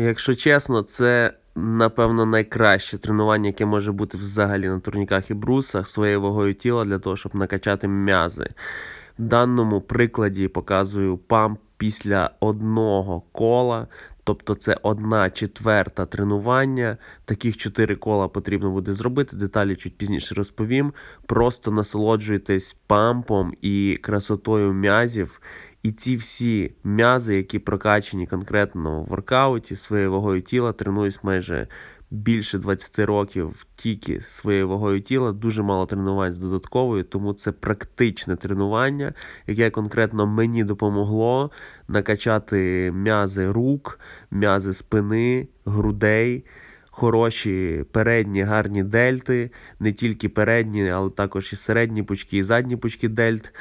Якщо чесно, це напевно найкраще тренування, яке може бути взагалі на турніках і брусах своєю вагою тіла для того, щоб накачати м'язи. В даному прикладі показую памп після одного кола. Тобто це одна четверта тренування. Таких чотири кола потрібно буде зробити. Деталі чуть пізніше розповім. Просто насолоджуйтесь пампом і красотою м'язів. І ці всі м'язи, які прокачені конкретно в воркауті своєю вагою тіла, тренуюсь майже більше 20 років тільки своєю вагою тіла, дуже мало тренувань з додатковою, тому це практичне тренування, яке конкретно мені допомогло накачати м'язи рук, м'язи спини, грудей. Хороші передні гарні дельти, не тільки передні, але також і середні пучки, і задні пучки дельт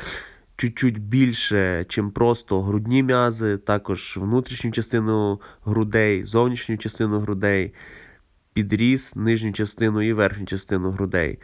чуть-чуть більше, чим просто грудні м'язи, також внутрішню частину грудей, зовнішню частину грудей, підріз, нижню частину і верхню частину грудей.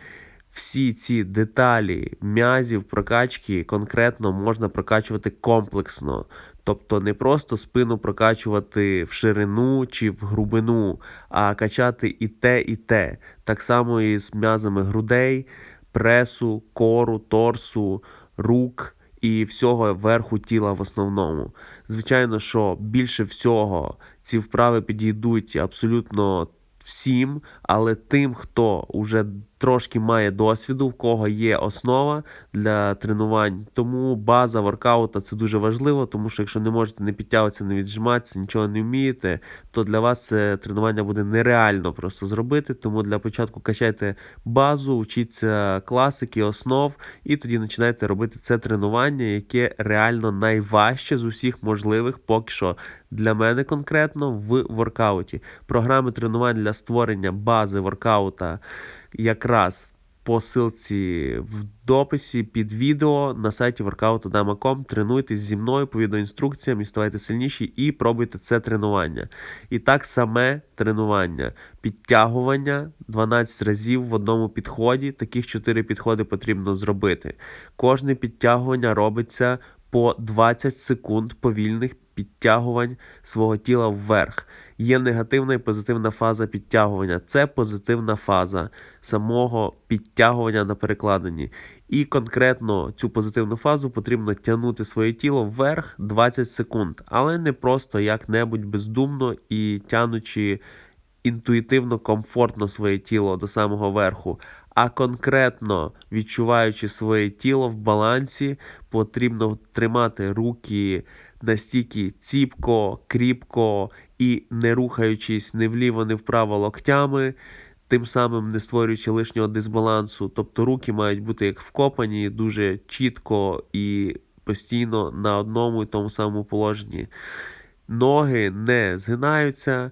Всі ці деталі м'язів прокачки конкретно можна прокачувати комплексно. Тобто не просто спину прокачувати в ширину чи в грубину, а качати і те, і те. Так само і з м'язами грудей, пресу, кору, торсу, рук і всього верху тіла в основному. Звичайно, що більше всього ці вправи підійдуть абсолютно всім, але тим, хто вже трошки має досвіду, в кого є основа для тренувань. Тому база воркаута це дуже важливо, тому що якщо не можете не підтягуватися, не віджиматися, нічого не вмієте, то для вас це тренування буде нереально просто зробити. Тому для початку качайте базу, вчіться класики, основ, і тоді починайте робити це тренування, яке реально найважче з усіх можливих, поки що для мене конкретно в воркауті. Програми тренувань для створення бази воркаута якраз по ссылці в дописі під відео на сайті workout.dama.com. Тренуйтесь зі мною по відеоінструкціям і ставайте сильніші і пробуйте це тренування. І так саме тренування. Підтягування 12 разів в одному підході. Таких 4 підходи потрібно зробити. Кожне підтягування робиться по 20 секунд повільних підтягувань свого тіла вверх. Є негативна і позитивна фаза підтягування. Це позитивна фаза самого підтягування на перекладині. І конкретно цю позитивну фазу потрібно тягнути своє тіло вверх 20 секунд, але не просто як-небудь бездумно і тянучи інтуїтивно комфортно своє тіло до самого верху, а конкретно відчуваючи своє тіло в балансі, потрібно тримати руки настільки ціпко, кріпко і не рухаючись не вліво, не вправо локтями. Тим самим не створюючи лишнього дисбалансу, тобто руки мають бути як вкопані, дуже чітко і постійно на одному і тому самому положенні. Ноги не згинаються.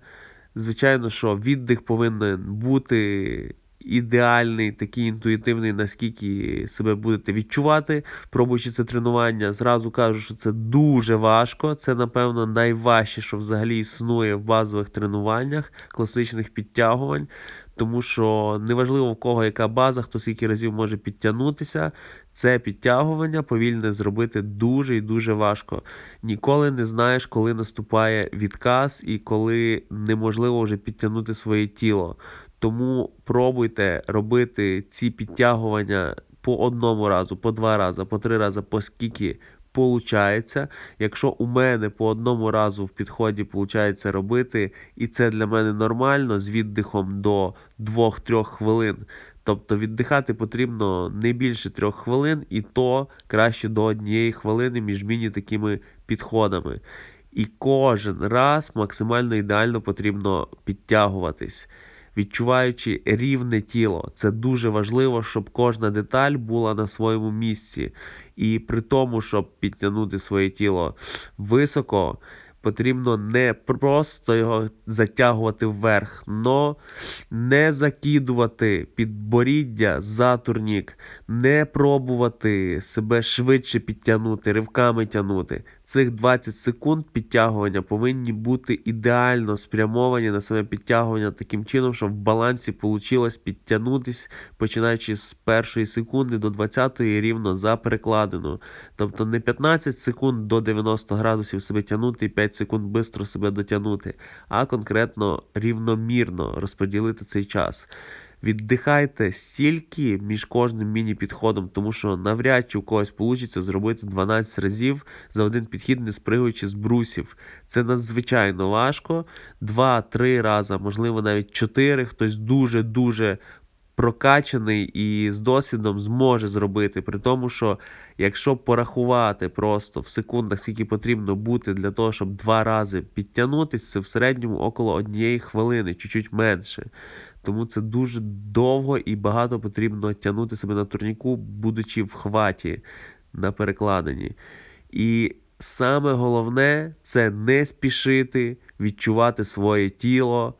Звичайно, що віддих повинен бути ідеальний, такий інтуїтивний, наскільки себе будете відчувати, пробуючи це тренування. Зразу кажу, що це дуже важко. Це, напевно, найважче, що взагалі існує в базових тренуваннях, класичних підтягувань. Тому що неважливо в кого яка база, хто скільки разів може підтягнутися, це підтягування повільне зробити дуже і дуже важко. Ніколи не знаєш, коли наступає відказ і коли неможливо вже підтягнути своє тіло. Тому пробуйте робити ці підтягування по одному разу, по два рази, по три рази, по скільки получається. Якщо у мене по одному разу в підході виходить робити, і це для мене нормально з віддихом до 2-3 хвилин. Тобто віддихати потрібно не більше трьох хвилин, і то краще до однієї хвилини між міні такими підходами. І кожен раз максимально ідеально потрібно підтягуватись відчуваючи рівне тіло. Це дуже важливо, щоб кожна деталь була на своєму місці. І при тому, щоб підтягнути своє тіло високо, потрібно не просто його затягувати вверх, но не закидувати підборіддя за турнік, не пробувати себе швидше підтягнути, ривками тягнути. Цих 20 секунд підтягування повинні бути ідеально спрямовані на саме підтягування таким чином, щоб в балансі вийшло підтягнутись, починаючи з першої секунди до 20-ї рівно за перекладину. Тобто не 15 секунд до 90 градусів себе тягнути і 5 секунд швидко себе дотягнути, а конкретно рівномірно розподілити цей час. Віддихайте стільки між кожним міні-підходом, тому що навряд чи у когось вийде зробити 12 разів за один підхід, не спригуючи з брусів. Це надзвичайно важко. 2-3 рази, можливо, навіть 4. Хтось дуже-дуже прокачаний і з досвідом зможе зробити. При тому, що якщо порахувати просто в секундах, скільки потрібно бути для того, щоб два рази підтягнутися, це в середньому около однієї хвилини, чуть-чуть менше. Тому це дуже довго і багато потрібно тягнути себе на турніку, будучи в хваті на перекладині. І саме головне це не спішити відчувати своє тіло,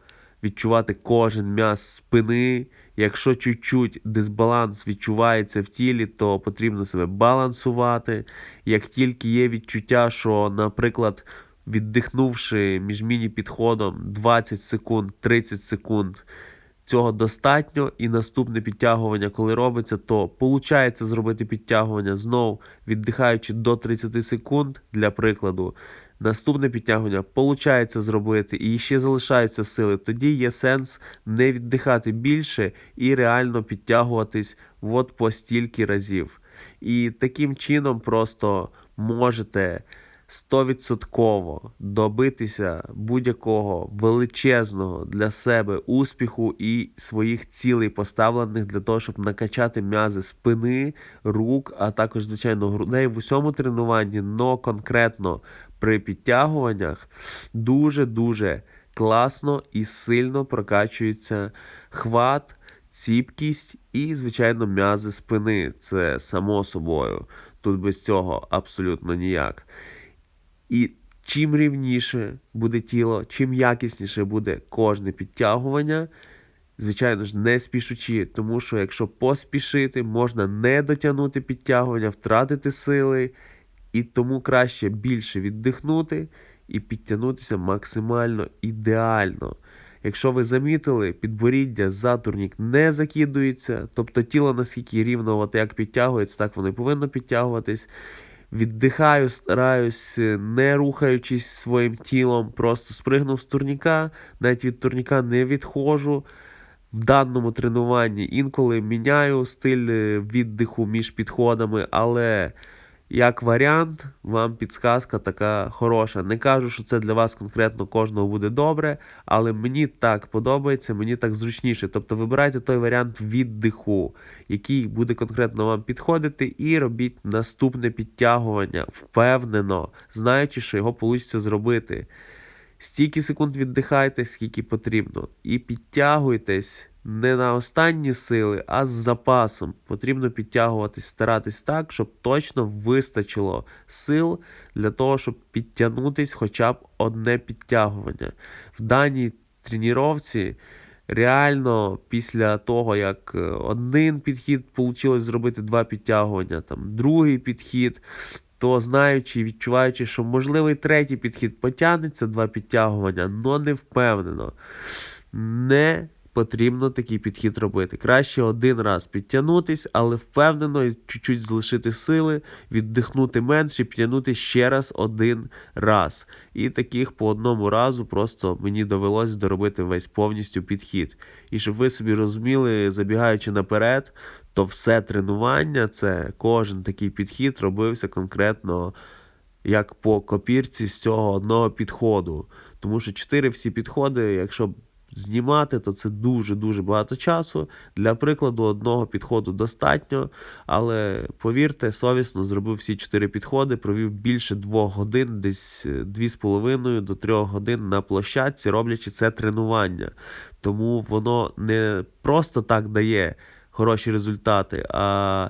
відчувати кожен м'яз спини. Якщо чуть-чуть дисбаланс відчувається в тілі, то потрібно себе балансувати. Як тільки є відчуття, що, наприклад, віддихнувши між міні-підходом 20 секунд, 30 секунд, цього достатньо, і наступне підтягування, коли робиться, то виходить зробити підтягування знов віддихаючи до 30 секунд, для прикладу. Наступне підтягування виходить зробити і ще залишаються сили. Тоді є сенс не віддихати більше і реально підтягуватись от по стільки разів. І таким чином просто можете 100% добитися будь-якого величезного для себе успіху і своїх цілей, поставлених для того, щоб накачати м'язи спини, рук, а також, звичайно, грудей в усьому тренуванні, но конкретно при підтягуваннях дуже-дуже класно і сильно прокачується хват. Ціпкість і, звичайно, м'язи спини. Це само собою. Тут без цього абсолютно ніяк. І чим рівніше буде тіло, чим якісніше буде кожне підтягування, звичайно ж, не спішучи, тому що якщо поспішити, можна не дотягнути підтягування, втратити сили, і тому краще більше віддихнути і підтягнутися максимально ідеально. Якщо ви замітили, підборіддя за турнік не закидується, тобто тіло наскільки рівно, от як підтягується, так воно і повинно підтягуватись. Віддихаю, стараюсь, не рухаючись своїм тілом, просто спригнув з турніка, навіть від турніка не відходжу. В даному тренуванні інколи міняю стиль е, віддиху між підходами, але як варіант, вам підсказка така хороша. Не кажу, що це для вас конкретно кожного буде добре, але мені так подобається, мені так зручніше. Тобто вибирайте той варіант віддиху, який буде конкретно вам підходити, і робіть наступне підтягування, впевнено, знаючи, що його вийде зробити. Стільки секунд віддихайте, скільки потрібно. І підтягуйтесь не на останні сили, а з запасом. Потрібно підтягуватись, старатись так, щоб точно вистачило сил для того, щоб підтягнутись хоча б одне підтягування. В даній тренувці реально після того, як один підхід вийшло зробити два підтягування, там другий підхід. То знаючи і відчуваючи, що можливий третій підхід потягнеться два підтягування, але не впевнено. Не потрібно такий підхід робити. Краще один раз підтягнутись, але впевнено і чуть-чуть залишити сили, віддихнути менше, підтягнути ще раз один раз. І таких по одному разу просто мені довелося доробити весь повністю підхід. І щоб ви собі розуміли, забігаючи наперед, то все тренування, це кожен такий підхід робився конкретно. Як по копірці з цього одного підходу. Тому що чотири всі підходи, якщо знімати, то це дуже-дуже багато часу. Для прикладу, одного підходу достатньо. Але повірте, совісно зробив всі чотири підходи, провів більше двох годин, десь 2,5 е, до 3 годин на площадці, роблячи це тренування. Тому воно не просто так дає хороші результати, а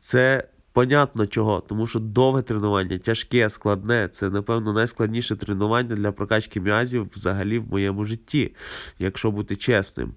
це. Понятно чого, тому що довге тренування, тяжке, складне. Це, напевно, найскладніше тренування для прокачки м'язів взагалі в моєму житті, якщо бути чесним.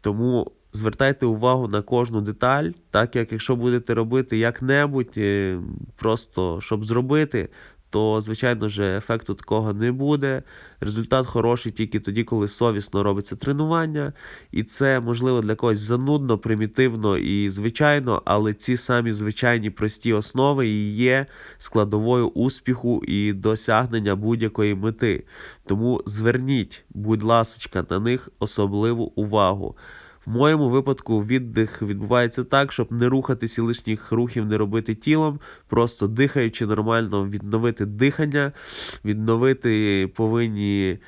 Тому звертайте увагу на кожну деталь, так як якщо будете робити як-небудь, е, просто щоб зробити, то, звичайно ж, ефекту такого не буде. Результат хороший тільки тоді, коли совісно робиться тренування. І це, можливо, для когось занудно, примітивно і звичайно, але ці самі звичайні прості основи і є складовою успіху і досягнення будь-якої мети. Тому зверніть, будь ласочка, на них особливу увагу. В моєму випадку віддих відбувається так, щоб не рухатись і лишніх рухів не робити тілом, просто дихаючи нормально, відновити дихання, відновити повинні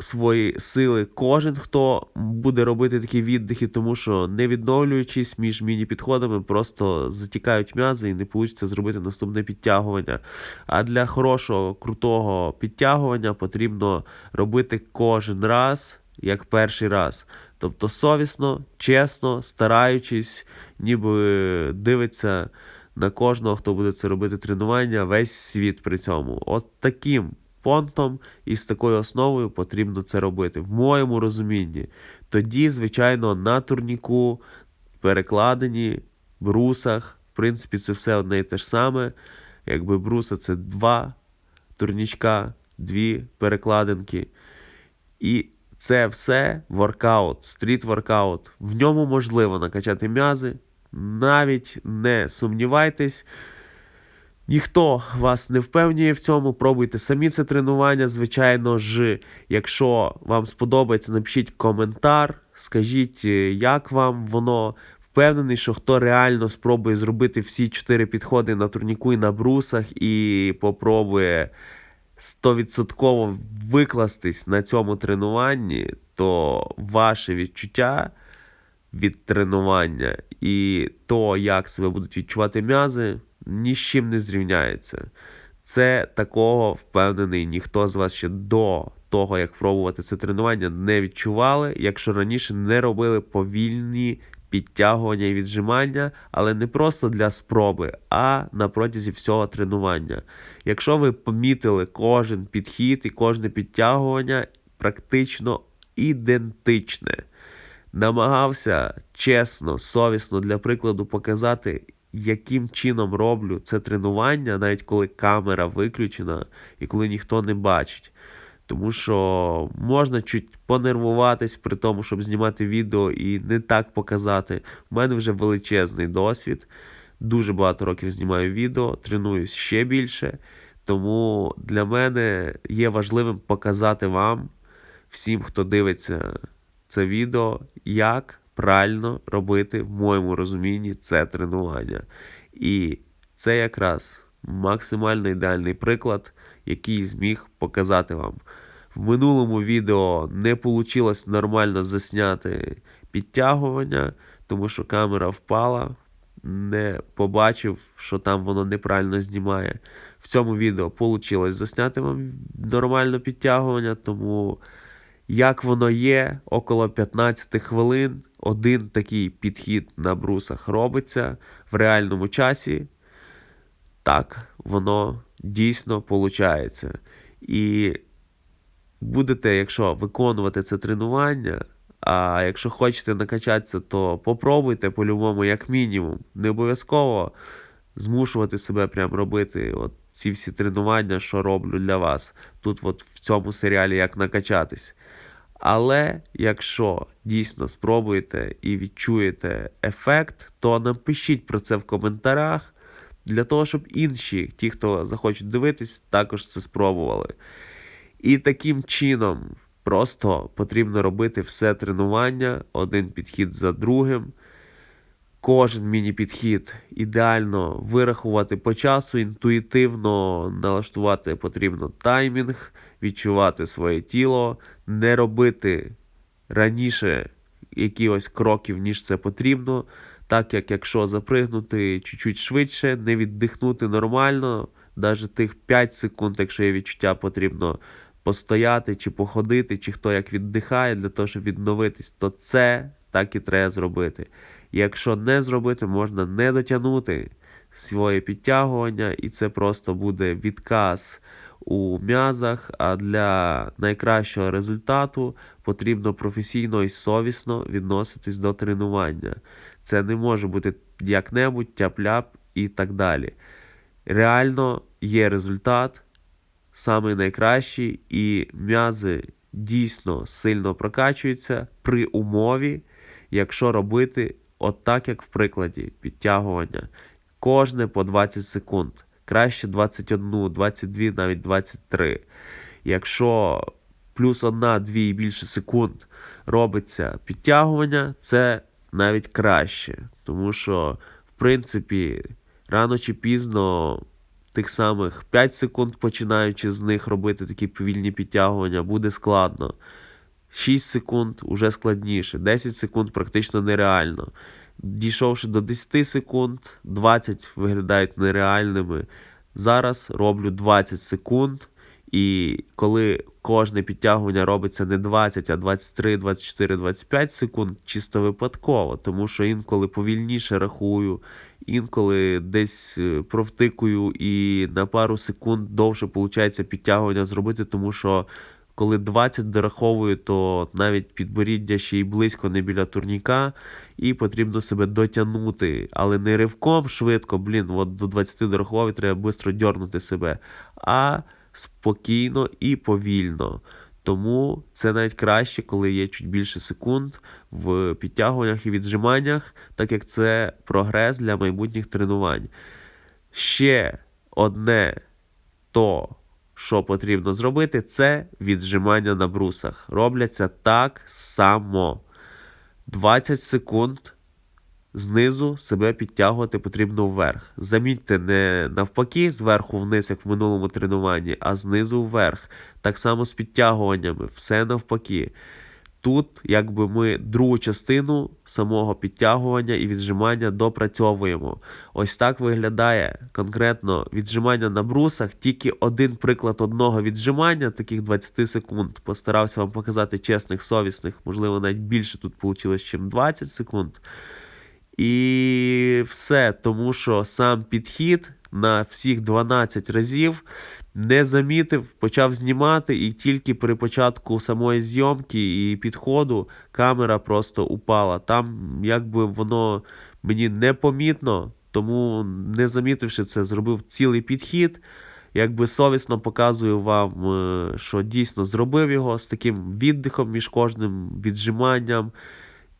свої сили кожен, хто буде робити такі віддихи, тому що не відновлюючись між міні-підходами, просто затікають м'язи і не вийде зробити наступне підтягування. А для хорошого, крутого підтягування потрібно робити кожен раз, як перший раз. Тобто совісно, чесно, стараючись, ніби дивиться на кожного, хто буде це робити тренування, весь світ при цьому. От таким понтом і з такою основою потрібно це робити. В моєму розумінні. Тоді, звичайно, на турніку, перекладені, брусах, в принципі, це все одне і те ж саме. Якби бруса це два турнічка, дві перекладинки. І це все воркаут, стріт-воркаут. В ньому можливо накачати м'язи. Навіть не сумнівайтесь. Ніхто вас не впевнює в цьому. Пробуйте самі це тренування. Звичайно ж, якщо вам сподобається, напишіть коментар, скажіть, е, як вам воно. Впевнений, що хто реально спробує зробити всі чотири підходи на турніку і на брусах і попробує 100% викластись на цьому тренуванні, то ваше відчуття від тренування і то, як себе будуть відчувати м'язи, ні з чим не зрівняється. Це такого впевнений ніхто з вас ще до того, як пробувати це тренування, не відчували, якщо раніше не робили повільні підтягування і віджимання, але не просто для спроби, а на протязі всього тренування. Якщо ви помітили кожен підхід і кожне підтягування практично ідентичне, намагався чесно, совісно для прикладу показати, яким чином роблю це тренування, навіть коли камера виключена і коли ніхто не бачить. Тому що можна чуть понервуватись при тому, щоб знімати відео і не так показати. У мене вже величезний досвід. Дуже багато років знімаю відео, тренуюсь ще більше. Тому для мене є важливим показати вам, всім, хто дивиться це відео, як правильно робити, в моєму розумінні, це тренування. І це якраз максимально ідеальний приклад, який зміг показати вам. В минулому відео не вийшло нормально засняти підтягування, тому що камера впала, не побачив, що там воно неправильно знімає. В цьому відео вийшло засняти вам нормально підтягування, тому як воно є, около 15 хвилин один такий підхід на брусах робиться в реальному часі. Так, воно дійсно виходить. І будете, якщо виконувати це тренування, а якщо хочете накачатися, то попробуйте по-любому, як мінімум. Не обов'язково змушувати себе прям робити от ці всі тренування, що роблю для вас. Тут, от в цьому серіалі як накачатись. Але якщо дійсно спробуєте і відчуєте ефект, то напишіть про це в коментарях, для того, щоб інші, ті, хто захочуть дивитись, також це спробували. І таким чином просто потрібно робити все тренування, один підхід за другим. Кожен міні-підхід ідеально вирахувати по часу, інтуїтивно налаштувати потрібно таймінг, відчувати своє тіло, не робити раніше якихось кроків, ніж це потрібно. Так як якщо запригнути чуть-чуть швидше, не віддихнути нормально, навіть тих 5 секунд, якщо є відчуття, потрібно постояти чи походити, чи хто як віддихає для того, щоб відновитись, то це так і треба зробити. Якщо не зробити, можна не дотягнути своє підтягування, і це просто буде відказ у м'язах. А для найкращого результату потрібно професійно і совісно відноситись до тренування. Це не може бути як-небудь, тяп-ляп і так далі. Реально є результат, самий найкращий, і м'язи дійсно сильно прокачуються при умові, якщо робити отак, як в прикладі підтягування. Кожне по 20 секунд. Краще 21, 22, навіть 23. Якщо плюс 1, 2 і більше секунд робиться підтягування, це навіть краще. Тому що, в принципі, рано чи пізно тих самих 5 секунд, починаючи з них робити такі повільні підтягування, буде складно. 6 секунд уже складніше, 10 секунд практично нереально. Дійшовши до 10 секунд, 20 виглядають нереальними. Зараз роблю 20 секунд, і коли кожне підтягування робиться не 20, а 23, 24, 25 секунд, чисто випадково, тому що інколи повільніше рахую, інколи десь е, провтикую і на пару секунд довше виходить підтягування зробити, тому що коли 20 дораховую, то навіть підборіддя ще й близько не біля турніка, і потрібно себе дотягнути, але не ривком швидко, блін, от до 20 дорахував і треба швидко дьорнути себе, а спокійно і повільно. Тому це навіть краще, коли є чуть більше секунд в підтягуваннях і віджиманнях, так як це прогрес для майбутніх тренувань. Ще одне то, що потрібно зробити, це віджимання на брусах. Робляться так само. 20 секунд знизу себе підтягувати потрібно вверх. Замітьте, не навпаки, зверху вниз, як в минулому тренуванні, а знизу вверх. Так само з підтягуваннями, все навпаки. Тут, якби ми другу частину самого підтягування і віджимання допрацьовуємо. Ось так виглядає конкретно віджимання на брусах. Тільки один приклад одного віджимання, таких 20 секунд. Постарався вам показати чесних, совісних, можливо, навіть більше тут вийшло, ніж 20 секунд. І все, тому що сам підхід на всіх 12 разів не замітив, почав знімати, і тільки при початку самої зйомки і підходу камера просто упала. Там якби воно мені непомітно, тому не замітивши це, зробив цілий підхід. Якби совісно показую вам, е, що дійсно зробив його з таким віддихом між кожним віджиманням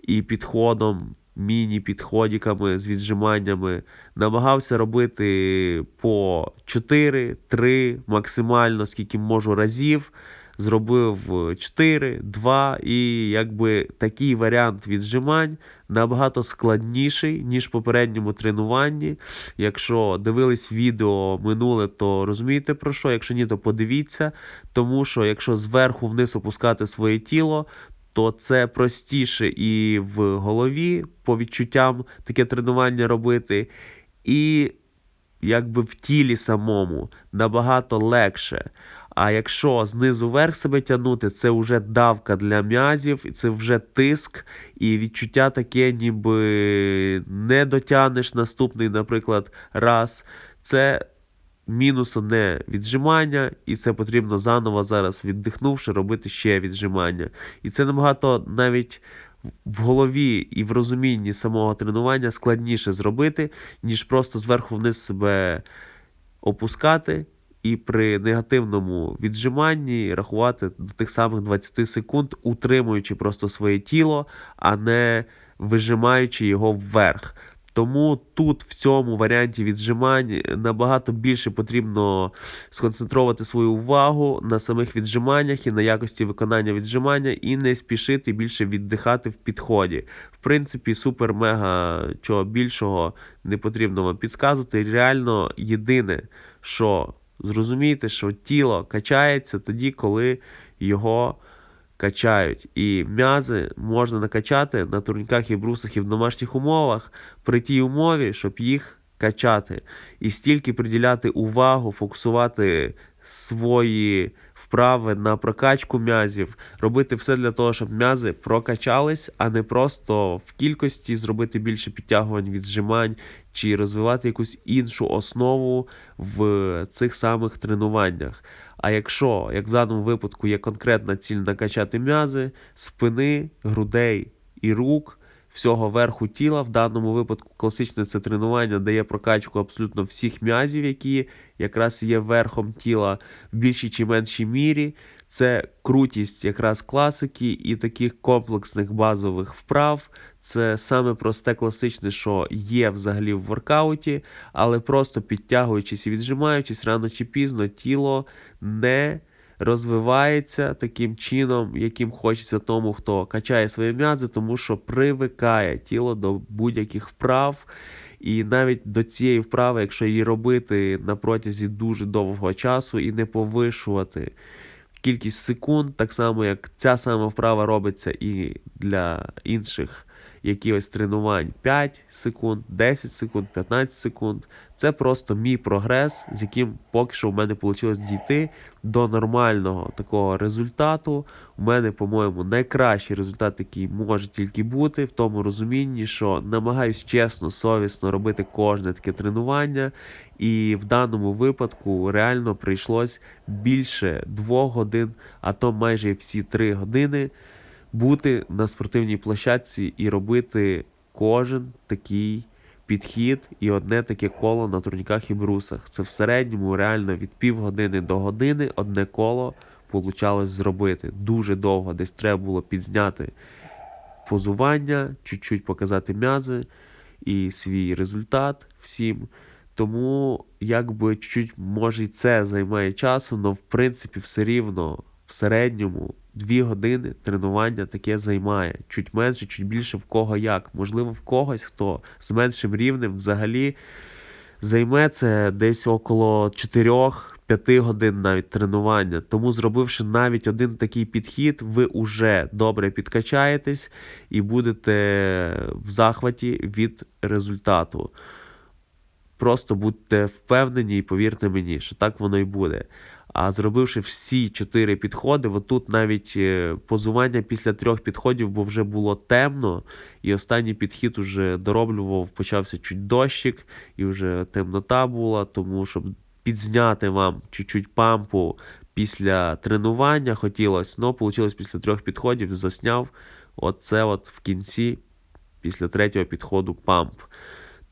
і підходом міні-підходіками з віджиманнями. Намагався робити по 4-3 максимально, скільки можу разів. Зробив 4, 2 і якби такий варіант віджимань набагато складніший, ніж в попередньому тренуванні. Якщо дивились відео минуле, то розумієте про що? Якщо ні, то подивіться. Тому що якщо зверху вниз опускати своє тіло, то це простіше і в голові по відчуттям таке тренування робити, і якби в тілі самому набагато легше. А якщо знизу вверх себе тягнути, це вже давка для м'язів, це вже тиск, і відчуття таке, ніби не дотягнеш наступний, наприклад, раз. Це мінус одне віджимання, і це потрібно заново зараз віддихнувши, робити ще віджимання. І це набагато навіть в голові і в розумінні самого тренування складніше зробити, ніж просто зверху вниз себе опускати. І при негативному віджиманні рахувати до тих самих 20 секунд, утримуючи просто своє тіло, а не вижимаючи його вверх. Тому тут, в цьому варіанті віджимань, набагато більше потрібно сконцентрувати свою увагу на самих віджиманнях і на якості виконання віджимання, і не спішити більше віддихати в підході. В принципі, супер-мега чого більшого не потрібно вам підказувати. Реально, єдине, що зрозумієте, що тіло качається тоді, коли його качають. І м'язи можна накачати на турніках і брусах і в домашніх умовах при тій умові, щоб їх качати. І стільки приділяти увагу, фокусувати свої вправи на прокачку м'язів, робити все для того, щоб м'язи прокачались, а не просто в кількості зробити більше підтягувань, віджимань чи розвивати якусь іншу основу в цих самих тренуваннях. А якщо, як в даному випадку, є конкретна ціль накачати м'язи, спини, грудей і рук, всього верху тіла. В даному випадку класичне це тренування дає прокачку абсолютно всіх м'язів, які якраз є верхом тіла в більшій чи меншій мірі. Це крутість якраз класики і таких комплексних базових вправ. Це саме просте класичне, що є взагалі в воркауті, але просто підтягуючись і віджимаючись, рано чи пізно тіло не розвивається таким чином, яким хочеться тому, хто качає свої м'язи, тому що привикає тіло до будь-яких вправ. І навіть до цієї вправи, якщо її робити на протязі дуже довгого часу і не повишувати кількість секунд, так само як ця сама вправа робиться і для інших якихось тренувань 5 секунд, 10 секунд, 15 секунд. Це просто мій прогрес, з яким поки що в мене вийшло дійти до нормального такого результату. У мене, по-моєму, найкращий результат, який може тільки бути, в тому розумінні, що намагаюсь чесно, совісно робити кожне таке тренування. І в даному випадку реально прийшлось більше двох годин, а то майже всі три години бути на спортивній площадці і робити кожен такий підхід і одне таке коло на турніках і брусах. Це в середньому реально від півгодини до години одне коло получалось зробити. Дуже довго десь треба було підзняти позування, чуть-чуть показати м'язи і свій результат всім. Тому якби чуть-чуть може і це займає часу, але в принципі все рівно в середньому дві години тренування таке займає. Чуть менше, чуть більше в кого як. Можливо, в когось, хто з меншим рівнем взагалі займе це десь около 4-5 годин навіть тренування. Тому, зробивши навіть один такий підхід, ви вже добре підкачаєтесь і будете в захваті від результату. Просто будьте впевнені і повірте мені, що так воно і буде. А зробивши всі чотири підходи, отут навіть е, позування після трьох підходів, бо вже було темно, і останній підхід уже дороблював, почався чуть дощик, і вже темнота була, тому щоб підзняти вам чуть-чуть пампу після тренування хотілося, але вийшло після трьох підходів, засняв оце от в кінці, після третього підходу памп.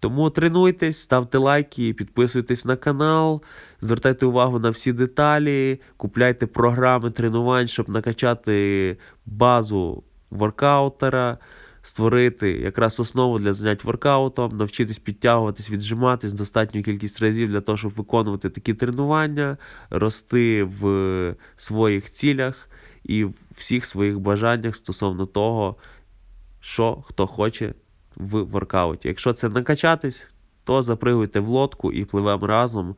Тому тренуйтесь, ставте лайки, підписуйтесь на канал, звертайте увагу на всі деталі, купляйте програми тренувань, щоб накачати базу воркаутера, створити якраз основу для занять воркаутом, навчитись підтягуватись, віджиматись достатню кількість разів для того, щоб виконувати такі тренування, рости в своїх цілях і в всіх своїх бажаннях стосовно того, що хто хоче в воркауті. Якщо це накачатись, то запригуйте в лодку і пливемо разом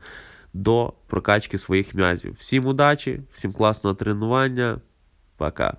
до прокачки своїх м'язів. Всім удачі, всім класного тренування. Пока.